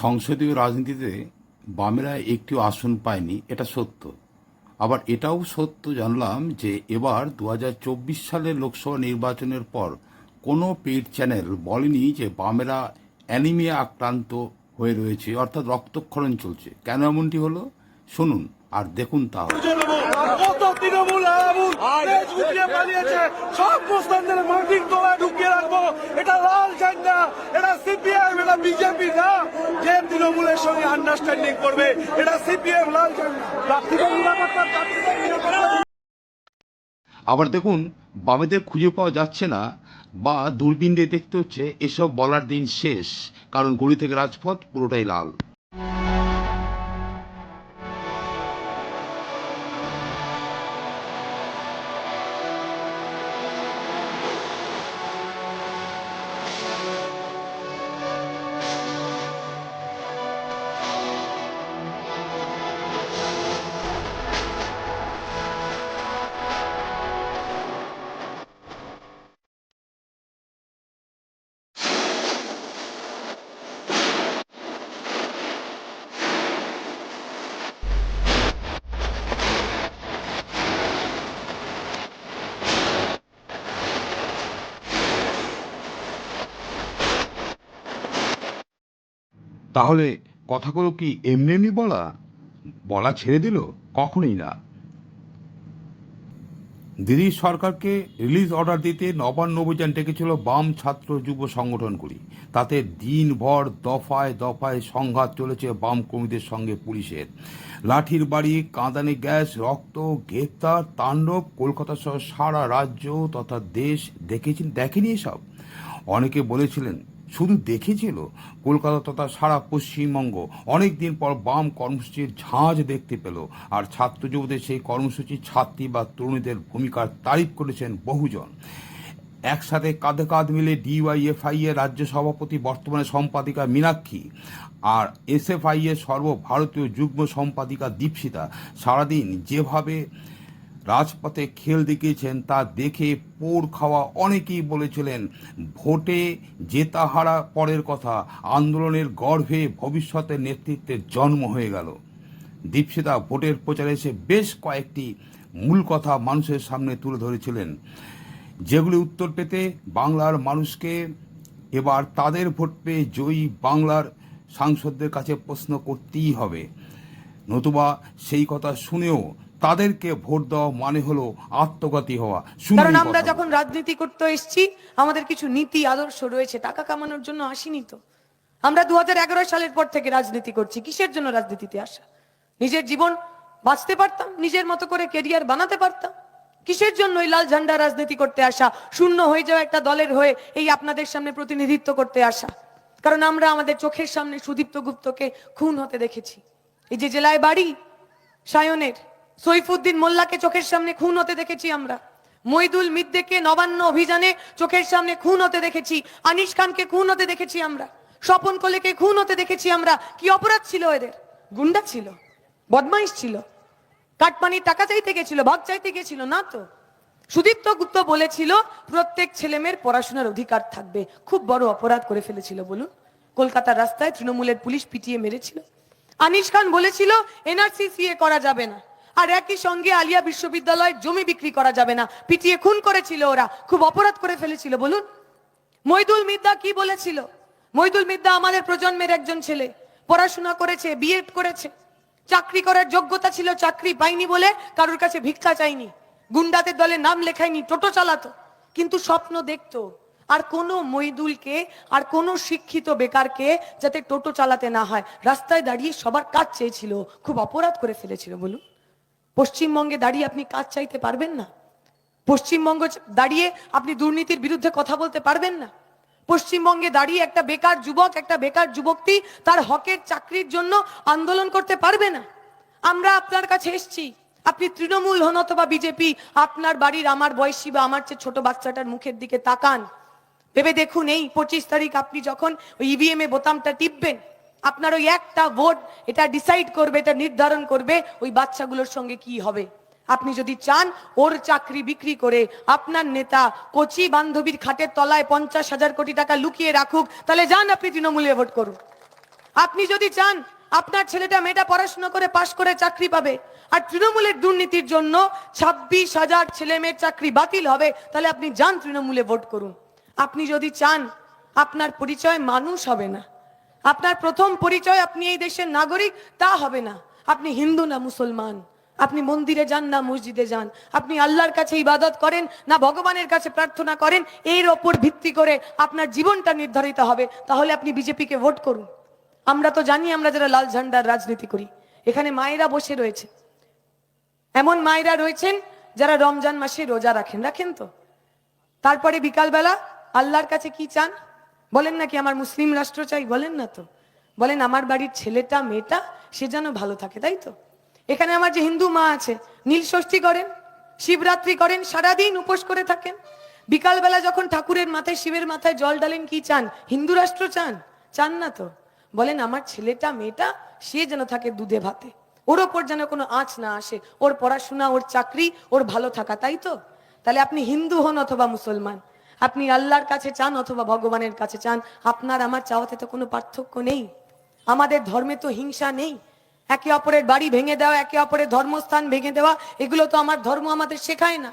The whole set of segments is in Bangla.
সংসদীয় রাজনীতিতে বামেরা একটিও আসন পায়নি, এটা সত্য। আবার এটাও সত্য জানলাম যে এবার দু হাজার চব্বিশ সালের লোকসভা নির্বাচনের পর কোনো পেড চ্যানেল বলেনি যে বামেরা অ্যানিমিয়া আক্রান্ত হয়ে রয়েছে, অর্থাৎ রক্তক্ষরণ চলছে। কেন এমনটি হলো? শুনুন আর দেখুন তাহলে সব প্রস্তানদের মাটির তলায় ঢুকিয়ে রাখব। এটা লাল ঝান্ডা এটা সিপিএম এটা বিজেপি না। যে তৃণমূলের সঙ্গে আন্ডারস্ট্যান্ডিং করবে এটা সিপিএম লাল আবার দেখুন বামেদের খুঁজে পাওয়া যাচ্ছে না বা দূরবীন দিয়ে দেখতে হচ্ছে এসব বলার দিন শেষ কারণ গড়ি থেকে রাজপথ পুরোটাই লাল। তাহলে কথাগুলো কি এমনি এমনি বলা? বলা ছেড়ে দিল? কখনোই না। দিল্লি সরকারকে রিলিজ অর্ডার দিতে নবান্ন অভিযান ডেকেছিল বাম ছাত্র যুব সংগঠনগুলি। তাতে দিনভর দফায় দফায় সংঘাত চলেছে বাম কর্মীদের সঙ্গে পুলিশের। লাঠির বাড়ি, কাঁদানে গ্যাস, রক্ত, গ্রেপ্তার, তাণ্ডব, কলকাতা সহ সারা রাজ্য তথা দেশ দেখেছেন দেখেনি এসব? অনেকে বলেছিলেন শুধু দেখেছিল? কলকাতা তথা সারা পশ্চিমবঙ্গ। অনেক দিন পর বাম কর্মসূচির ঝাঁজ দেখতে পেল। আর ছাত্র যুবদের সেই কর্মসূচি ছাত্রী বা তরুণীদের ভূমিকার তারিফ করেছেন বহুজন। একসাথে কাঁধে কাঁধ মিলে ডিওয়াইএফআই এর রাজ্য সভাপতি বর্তমানে সম্পাদিকা মীনাক্ষী আর এসএফআই এর সর্বভারতীয় যুগ্ম সম্পাদিকা দীপশিতা। সারাদিন যেভাবে রাজপথে খেল দেখিয়েছেন, তা দেখে পোড় খাওয়া অনেকেই বলেছিলেন, ভোটে জেতা হারা পরের কথা। আন্দোলনের গর্ভে ভবিষ্যতের নেতৃত্বের জন্ম হয়ে গেল। দীপশিতা ভোটের প্রচারে এসে বেশ কয়েকটি মূল কথা মানুষের সামনে তুলে ধরেছিলেন। যেগুলি উত্তর পেতে বাংলার মানুষকে এবার তাদের ভোট পেয়ে জয়ী বাংলার সাংসদদের কাছে প্রশ্ন করতেই হবে। নতুবা সেই কথা শুনেও তাদেরকে ভোট দেওয়া মানে হলো আত্মঘাতী হওয়া। কারণ আমরা যখন রাজনীতি করতে এসেছি আমাদের কিছু নীতি আদর্শ রয়েছে টাকা কামানোর জন্য আসিনি তো। আমরা দু সালের পর থেকে রাজনীতি করছি কিসের জন্য রাজনীতিতে আসা? নিজের জীবন বাঁচতে পারতাম নিজের মতো করে কেরিয়ার বানাতে পারতাম। কিসের জন্য এই লাল ঝান্ডা রাজনীতি করতে আসা? শূন্য হয়ে যাওয়া একটা দলের হয়ে এই আপনাদের সামনে প্রতিনিধিত্ব করতে আসা। কারণ আমরা আমাদের চোখের সামনে সুদীপ্ত গুপ্তকে খুন হতে দেখেছি। এই যে জেলায় বাড়ি সায়নের সৈফুদ্দিন মোল্লাকে চোখের সামনে খুন হতে দেখেছি আমরা। মইদুল মিদ্দেকে নবান্ন অভিযানে চোখের সামনে খুন হতে দেখেছি। আনিস খানকে খুন হতে দেখেছি আমরা। স্বপন কোলেকে খুন হতে দেখেছি আমরা। কি অপরাধ ছিল এদের? গুন্ডা ছিল। বদমাইশ ছিল। কাটপানির টাকা চাইতে গেছিল, ভাগ চাইতে গেছিল, না তো? সুদীপ্ত গুপ্ত বলেছিল, প্রত্যেক ছেলেমেয়ের পড়াশোনার অধিকার থাকবে। খুব বড় অপরাধ করে ফেলেছিল, বলুন। কলকাতার রাস্তায় তৃণমূলের পুলিশ পিটিয়ে মেরেছিল। আনিস খান বলেছিল, এনআরসি সিএ করা যাবে না। আর একই সঙ্গে আলিয়া বিশ্ববিদ্যালয়ের জমি বিক্রি করা যাবে না। পিটিয়ে খুন করেছিল ওরা। খুব অপরাধ করে ফেলেছিল, বলুন। মইদুল মিদ্দা কি বলেছিল? মইদুল মিদ্দা আমাদের প্রজন্মের একজন ছেলে। পড়াশোনা করেছে বিএড করেছে। চাকরি করার যোগ্যতা ছিল চাকরি পাইনি বলে কারোর কাছে ভিক্ষা চাইনি। গুন্ডাদের দলে নাম লেখায়নি, টোটো চালাতো। কিন্তু স্বপ্ন দেখতো, আর কোনো মইদুলকে, আর কোনো শিক্ষিত বেকারকে যাতে টোটো চালাতে না হয়। রাস্তায় দাঁড়িয়ে সবার কাজ চেয়েছিল। খুব অপরাধ করে ফেলেছিল, বলুন। পশ্চিমবঙ্গে দাঁড়িয়ে আপনি কাজ চাইতে পারবেন না। পশ্চিমবঙ্গ দাঁড়িয়ে আপনি দুর্নীতির বিরুদ্ধে কথা বলতে পারবেন না। পশ্চিমবঙ্গে দাঁড়িয়ে একটা বেকার যুবক, একটা বেকার যুবকটি তার হকের চাকরির জন্য আন্দোলন করতে পারবে না। আমরা আপনার কাছে এসেছি। আপনি তৃণমূল হন অথবা বিজেপি, আপনার বাড়ির আমার বয়সী বা আমার চেয়ে ছোট বাচ্চাটার মুখের দিকে তাকান। ভেবে দেখুন, এই পঁচিশ তারিখ আপনি যখন ওই ইভিএম এ বোতামটা টিপবেন আপনার ওই একটা ভোট, এটা ডিসাইড করবে, এটা নির্ধারণ করবে ওই বাচ্চাগুলোর সঙ্গে কি হবে। আপনি যদি চান ওর চাকরি বিক্রি করে আপনার নেতা কচি বান্ধবীর খাটের তলায় পঞ্চাশ হাজার কোটি টাকা লুকিয়ে রাখুক, তাহলে যান আপনি তৃণমূলে ভোট করুন। আপনি যদি চান আপনার ছেলেটা, মেয়েটা পড়াশোনা করে পাশ করে চাকরি পাবে, আর তৃণমূলের দুর্নীতির জন্য ছাব্বিশ হাজার ছেলে মেয়ের চাকরি বাতিল হবে, তাহলে আপনি যান তৃণমূলে ভোট করুন। আপনি যদি চান আপনার পরিচয় মানুষ হবে না আপনার প্রথম পরিচয় আপনি এই দেশের নাগরিক, তা হবে না। আপনি হিন্দু না মুসলমান। আপনি মন্দিরে যান না মসজিদে যান। আপনি আল্লাহর কাছে ইবাদত করেন না ভগবানের কাছে প্রার্থনা করেন, এর ওপর ভিত্তি করে আপনার জীবনটা নির্ধারিত হবে। তাহলে আপনি বিজেপিকে ভোট করুন। আমরা তো জানি আমরা যারা লাল ঝান্ডার রাজনীতি করি। এখানে মায়েরা বসে রয়েছে। এমন মায়েরা রয়েছেন যারা রমজান মাসে রোজা রাখেন। রাখেন তো। তারপরে বিকালবেলা আল্লাহর কাছে কি চান? বলেন নাকি আমার মুসলিম রাষ্ট্র চাই বলেন না তো। বলেন, আমার বাড়ির ছেলেটা, মেয়েটা, সে যেন ভালো থাকে, তাই তো? এখানে আমার যে হিন্দু মা আছে, নীল ষষ্ঠী করেন, শিবরাত্রি করেন, সারাদিন উপোস করে থাকেন। বিকালবেলা যখন ঠাকুরের মাথায়, শিবের মাথায় জল ডালেন কি চান? হিন্দু রাষ্ট্র চান? চান না তো। বলেন, আমার ছেলেটা, মেয়েটা, সে যেন থাকে দুধে ভাতে। ওর ওপর যেন কোনো আঁচ না আসে, ওর পড়াশোনা, ওর চাকরি, ওর ভালো থাকা, তাই তো? তাহলে আপনি হিন্দু হন অথবা মুসলমান? আপনি আল্লাহর কাছে চান অথবা ভগবানের কাছে চান, আপনার আমার চাওয়াতে তো কোনো পার্থক্য নেই। আমাদের ধর্মে তো হিংসা নেই। একে অপরের বাড়ি ভেঙে দেওয়া, একে অপরের ধর্মস্থান ভেঙে দেওয়া, এগুলো তো আমার ধর্ম আমাদের শেখায় না।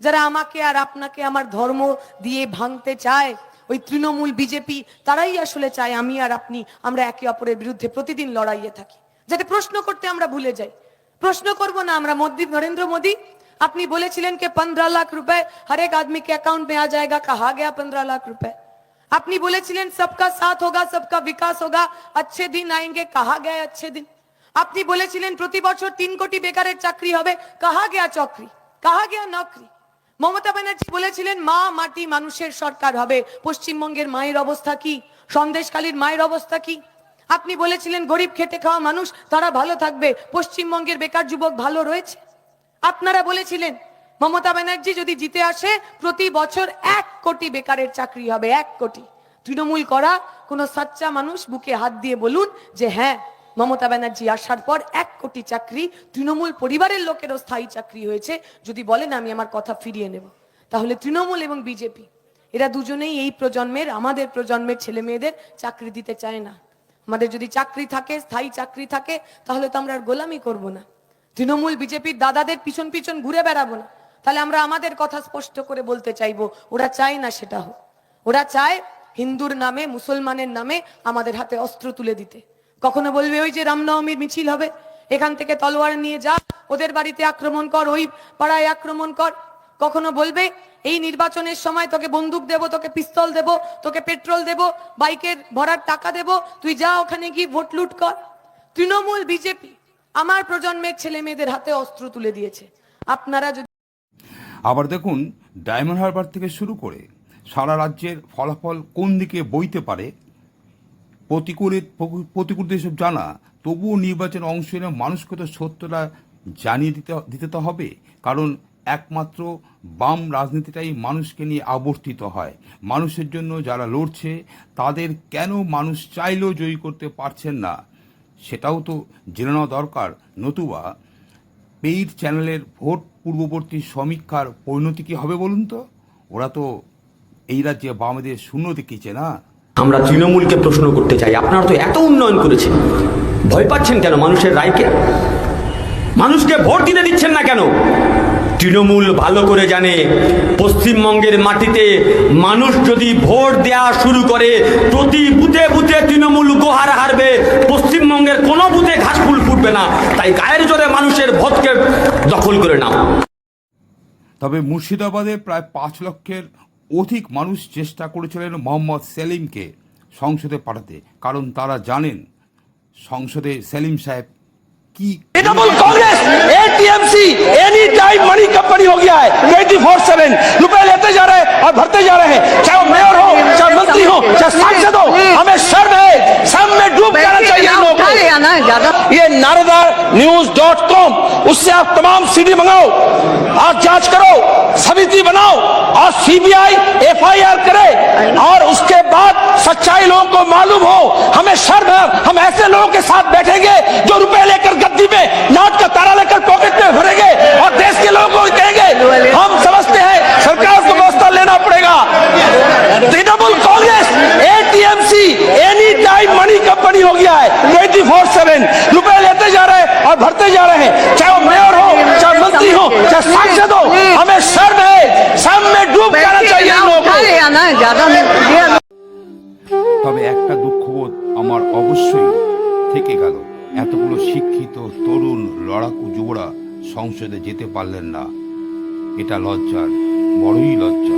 যারা আমাকে আর আপনাকে আমার ধর্ম দিয়ে ভাঙতে চায়, ওই তৃণমূল বিজেপি, তারাই আসলে চায় আমি আর আপনি, আমরা একে অপরের বিরুদ্ধে প্রতিদিন লড়াইয়ে থাকি। যাতে প্রশ্ন করতে আমরা ভুলে যাই। প্রশ্ন করব না আমরা, মোদী, নরেন্দ্র মোদী আপনি বলেছিলেন कि पंद्रह लाख रुपए हर एक आदमी के अकाउंट में आ जाएगा कहा गया पंद्रह लाख रुपए আপনি বলেছিলেন সবকা সাথ হোগা সবকা বিকাশ হোগা अच्छे दिन आएंगे कहा गया अच्छे दिन আপনি বলেছিলেন প্রতি বছর তিন কোটি বেকারের চাকরি হবে কাহা গেয়া চাকরি কাহা গেয়া নকরি মমতা ব্যানার্জি বলেছিলেন মা মাটি মানুষের সরকার হবে পশ্চিমবঙ্গের মায়ের অবস্থা কি সন্দেশখালীর মায়ের অবস্থা কি আপনি বলেছিলেন গরিব খেটে খাওয়া মানুষ তারা ভালো থাকবে পশ্চিমবঙ্গের বেকার যুবক ভালো রয়েছে আপনারা বলেছিলেন, মমতা ব্যানার্জি যদি জিতে আসে, প্রতি বছর এক কোটি বেকারের চাকরি হবে, এক কোটি। তৃণমূল করা কোনো সাচ্চা মানুষ বুকে হাত দিয়ে বলুন যে হ্যাঁ মমতা ব্যানার্জি আসার পর এক কোটি চাকরি, তৃণমূল পরিবারের লোকেরও স্থায়ী চাকরি হয়েছে, যদি বলেন আমি আমার কথা ফিরিয়ে নেব। তাহলে তৃণমূল এবং বিজেপি, এরা দুজনেই এই প্রজন্মের, আমাদের প্রজন্মের ছেলে মেয়েদের চাকরি দিতে চায় না। আমাদের যদি চাকরি থাকে, স্থায়ী চাকরি থাকে, তাহলে তো আমরা আর গোলামি করব না। তৃণমূল বিজেপির দাদাদের পিছন পিছন ঘুরে বেড়াবো না। তাহলে আমরা আমাদের কথা স্পষ্ট করে বলতে চাইব, ওরা চায় না সেটা হোক। ওরা চায় হিন্দুর নামে, মুসলমানের নামে আমাদের হাতে অস্ত্র তুলে দিতে। কখনো বলবে ওই যে রামনবমীর মিছিল হবে, এখান থেকে তলোয়ার নিয়ে যা, ওদের বাড়িতে আক্রমণ কর, ওই পাড়ায় আক্রমণ কর। কখনো বলবে, এই নির্বাচনের সময় তোকে বন্দুক দেব, তোকে পিস্তল দেব, তোকে পেট্রোল দেব, বাইকের ভরার টাকা দেব, তুই যা ওখানে গিয়ে ভোট লুট কর। তৃণমূল বিজেপি আমার প্রজন্মের ছেলে মেয়েদের হাতে অস্ত্র তুলে দিয়েছে। আপনারা যদি আবার দেখুন, ডায়মন্ড হারবার থেকে শুরু করে সারা রাজ্যের ফলাফল কোন দিকে বইতে পারে প্রতিকূলের প্রতিকূল এসব জানা, তবুও নির্বাচনে অংশ নিলে মানুষকে তো সত্যটা জানিয়ে দিতে দিতে তো হবে। কারণ একমাত্র বাম রাজনীতিটাই মানুষকে নিয়ে আবর্তিত হয়। মানুষের জন্য যারা লড়ছে, তাদের কেন মানুষ চাইলেও জয়ী করতে পারছেন না? সেটাও তো জেনে নেওয়া দরকার। নতুবা পেইড চ্যানেলের ভোট পূর্ববর্তী সমীক্ষার পরিণতি কি হবে বলুন তো? ওরা তো এই রাজ্যে বামেদের শূন্য দেখিয়েছে না? আমরা তৃণমূলকে প্রশ্ন করতে চাই, আপনারা তো এত উন্নয়ন করেছেন। ভয় পাচ্ছেন কেন মানুষের রায়কে? মানুষকে ভোট দিতে দিচ্ছেন না কেন? তৃণমূল ভালো করে জানে। পশ্চিমবঙ্গের মাটিতে মানুষ যদি ভোট দেয়া শুরু করে প্রতি বুথে বুথে তৃণমূল উপহার হারবে। পশ্চিমবঙ্গের কোনো বুথে ঘাস ফুল ফুটবে না। তাই গায়ের জোরে মানুষের ভোটকে দখল করে নাও। তবে মুর্শিদাবাদে প্রায় পাঁচ লক্ষের অধিক মানুষ চেষ্টা করেছিলেন মোহাম্মদ সেলিমকে সংসদে পাঠাতে। কারণ তারা জানেন সংসদে সেলিম সাহেব কি তৃণমূল কংগ্রেস এটিএমসি कंपनी हो गया है। ट्वेंटी फोर सेवन रुपए लेते जा रहे हैं और भरते जा रहे हैं। चाहे वो मेयर हो चाहे मंत्री हो चाहे सांसद हो हमें शर्म है। सब में डूब जाना चाहिए इन लोगों को। ये नारेदार न्यूज़ डॉट कॉम उससे आप तमाम सीडी मंगाओ आज जाँच करो समिति बनाओ और सीबीआई एफआईआर करे और उसके बाद सच्चाई लोगों को मालूम हो। हमें शर्म है हम ऐसे लोगों के साथ बैठेंगे जो रुपए लेकर गद्दी में नोट सेवन रुपए लेते जा रहे हैं और भरते जा रहे हैं चाहे वो मेयर हो चाहे मंत्री हो चाहे सांसद हो हमें शर्म है शर्म में डूब जाना चाहिए इन लोगों को তবে একটা দুঃখবোধ আমার অবশ্যই থেকে গেল এতগুলো শিক্ষিত তরুণ লড়াকু যুবরা সংসদে যেতে পারলেন না এটা লজ্জার বড়ই লজ্জা